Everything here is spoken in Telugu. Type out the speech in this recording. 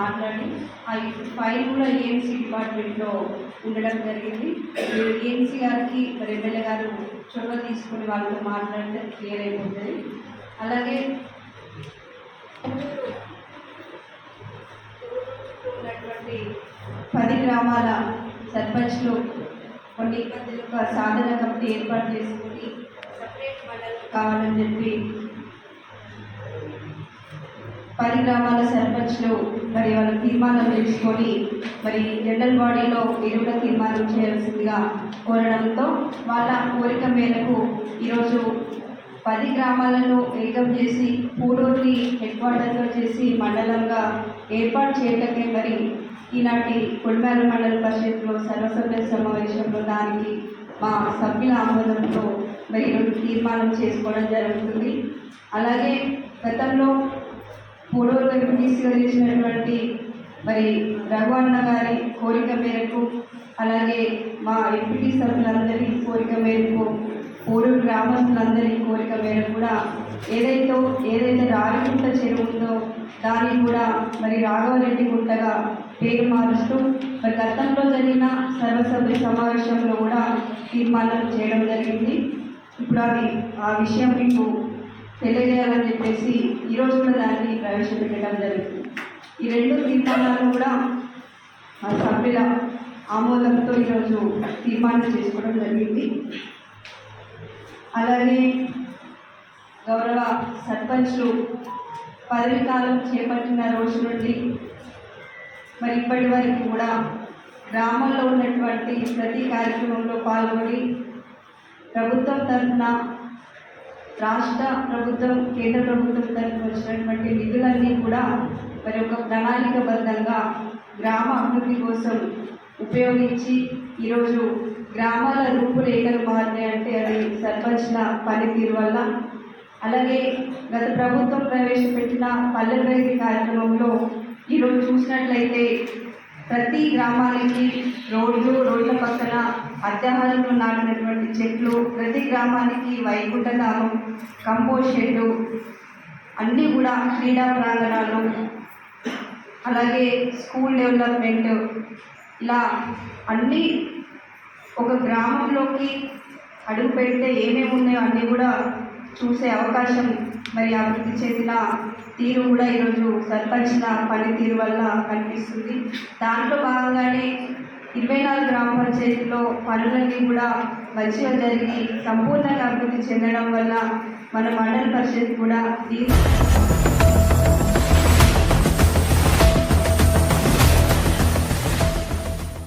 మాట్లాడి ఆ ఫైల్ కూడా ఏఎంసీ డిపార్ట్మెంట్లో ఉండడం జరిగింది. ఏఎంసీ గారికి మరి ఎమ్మెల్యే గారు చొరవ తీసుకుని వాళ్ళతో మాట్లాడితే క్లియర్ అయిపోతుంది. అలాగే ఉన్నటువంటి పది గ్రామాల సర్పంచ్లు కొన్ని ఇబ్బందులు ఒక సాధన కమిటీ ఏర్పాటు చేసుకుని సపరేట్ మండలం కావాలని చెప్పి పది గ్రామాల సర్పంచ్లు మరి వాళ్ళ తీర్మానం తెలుసుకొని మరి జనరల్ బాడీలో ఎరువుల తీర్మానం చేయాల్సిందిగా కోరడంతో వాళ్ళ కోరిక మేరకు ఈరోజు పది గ్రామాలను ఏకం చేసి పూడూరుని హెడ్ క్వార్టర్లో చేసి మండలంగా ఏర్పాటు చేయటమే మరి ఈనాటి కొడిమేర మండల పరిషత్లో సర్వసభ్య సమావేశంలో దానికి మా సభ్యుల ఆమోదంతో మరి తీర్మానం చేసుకోవడం జరుగుతుంది. అలాగే గతంలో పూడూరు ఎంపీటీసీగా చేసినటువంటి మరి రఘువన్న గారి కోరిక మేరకు అలాగే మా ఎంపీటీ సభ్యులందరి కోరిక మేరకు పూర్వ గ్రామస్తులందరి కోరిక మేరకు కూడా ఏదైతే ఏదైతే రావిగుంట చెరువు ఉందో దాన్ని కూడా మరి రాఘవరెడ్డి గుంటగా పేరు మారుస్తూ మరి గతంలో జరిగిన సర్వసభ్య సమావేశంలో కూడా తీర్మానం చేయడం జరిగింది. ఇప్పుడు అది ఆ విషయం మీకు తెలియజేయాలని చెప్పేసి ఈరోజు కూడా దాన్ని ప్రవేశపెట్టడం జరిగింది. ఈ రెండు తీర్మానాలు కూడా ఆ సభ్యుల ఆమోదంతో ఈరోజు తీర్మానం చేసుకోవడం జరిగింది. అలాగే గౌరవ సర్పంచ్లు పదవి కాలం చేపట్టిన రోజు నుండి మరి ఇప్పటి వరకు కూడా గ్రామంలో ఉన్నటువంటి ప్రతి కార్యక్రమంలో పాల్గొని ప్రభుత్వం తరఫున రాష్ట్ర ప్రభుత్వం కేంద్ర ప్రభుత్వం తరఫున వచ్చినటువంటి నిధులన్నీ కూడా మరి ఒక ప్రణాళికబద్ధంగా గ్రామ అభివృద్ధి కోసం ఉపయోగించి ఈరోజు గ్రామాల రూపురేఖలు మారినాయంటే అది సర్పంచ్ల పనితీరు వల్ల. అలాగే గత ప్రభుత్వం ప్రవేశపెట్టిన పల్లె ప్రగతి కార్యక్రమంలో ఈరోజు చూసినట్లయితే ప్రతి గ్రామానికి రోడ్లు రోడ్ల పక్కన అత్యాహారంలో నాటినటువంటి చెట్లు ప్రతి గ్రామానికి వైకుంఠధామం కంపోస్ట్ షెడ్డు అన్నీ కూడా క్రీడా ప్రాంగణాలు. అలాగే స్కూల్ డెవలప్మెంట్. ఇలా అన్నీ ఒక గ్రామంలోకి అడుగు పెడితే ఏమేమి ఉన్నాయో అన్నీ కూడా చూసే అవకాశం మరి అభివృద్ధి చెందిన తీరు కూడా ఈరోజు సర్పంచిన పనితీరు వల్ల కనిపిస్తుంది. దాంట్లో భాగంగానే ఇరవై నాలుగు గ్రామ పంచాయతీలో పనులన్నీ కూడా మంచిగా జరిగి సంపూర్ణంగా అభివృద్ధి చెందడం వల్ల మన మండల పరిషత్ కూడా దీని